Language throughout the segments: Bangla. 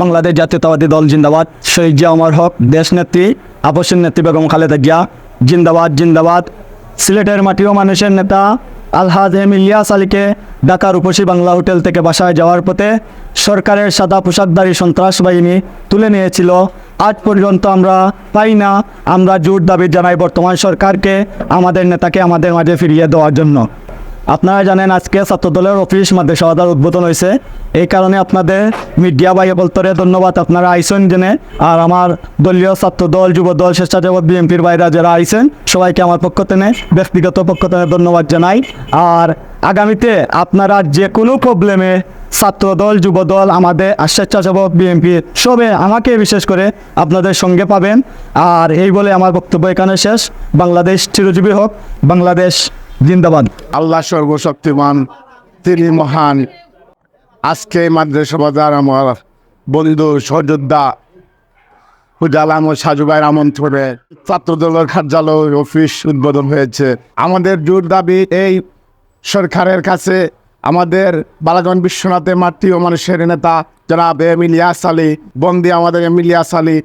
বাংলাদেশ জাতীয়তাবাদী দল জিন্দাবাদ। শহীদ জিয়া অমর হক দেশ নেত্রী আপসের নেত্রী বেগম খালেদা জিয়া, জিন্দাবাদ জিন্দাবাদ। সিলেটের মাটিও মানুষের নেতা আলহাজ এম ইলিয়াস আলীকে ঢাকার উপসী বাংলা হোটেল থেকে বাসায় যাওয়ার পথে সরকারের সাদা পোশাকধারী সন্ত্রাস বাহিনী তুলে নিয়েছিল। আজ পর্যন্ত আমরা পাই না। আমরা জোর দাবি জানাই বর্তমান সরকারকে, আমাদের নেতাকে, আমাদের মাঝে ফিরিয়ে দেওয়ার জন্য। আপনারা জানেন আজকে ছাত্রদলের অফিস মাদ্রাসা আদার উদ্বোধন হয়েছে। এই কারণে আপনাদের মিডিয়া ভাই বলতরে ধন্যবাদ। আপনারা আইসেন জেনে। আর আমার দলীয় ছাত্রদল, যুবদল, স্বেচ্ছাসেবক বিএনপির বাইরা যারা আইসেন, সবাইকে আমার পক্ষ থেকে ব্যক্তিগত পক্ষ থেকে ধন্যবাদ জানাই। আর আগামীতে আপনারা যে কোনো প্রবলেমে ছাত্রদল, যুবদল, আমাদের আর স্বেচ্ছাসেবক বিএনপি সবে আমাকে বিশেষ করে আপনাদের সঙ্গে পাবেন। আর এই বলে আমার বক্তব্য এখানে শেষ। বাংলাদেশ চিরজীবী হোক। বাংলাদেশ জিন্দাবাদ। আল্লাহ সর্বশক্তিমান, তিনি মহান। আজকে মাদ্রাসা বাজার আমার বন্ধু সহযোদ্ধা হুজালাম ও সাজুবাইয়ের আমন্ত্রণে ছাত্রদলের কার্যালয় অফিস উদ্বোধন হয়েছে। আমাদের জোর দাবি এই সরকারের কাছে আমাদের বালাগঞ্জ বিশ্বনাথে মাতৃ ও মানুষের নেতা জনাব এম ইলিয়াস আলী, বন্দি আমাদের এম ইলিয়াস আলী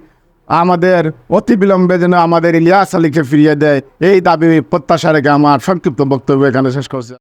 আমাদের অতি বিলম্বে যেন আমাদের ইলিয়াস আলীকে ফিরিয়ে দেয়, এই দাবি প্রত্যাশা রেখে আমার সংক্ষিপ্ত বক্তব্য এখানে শেষ করছে।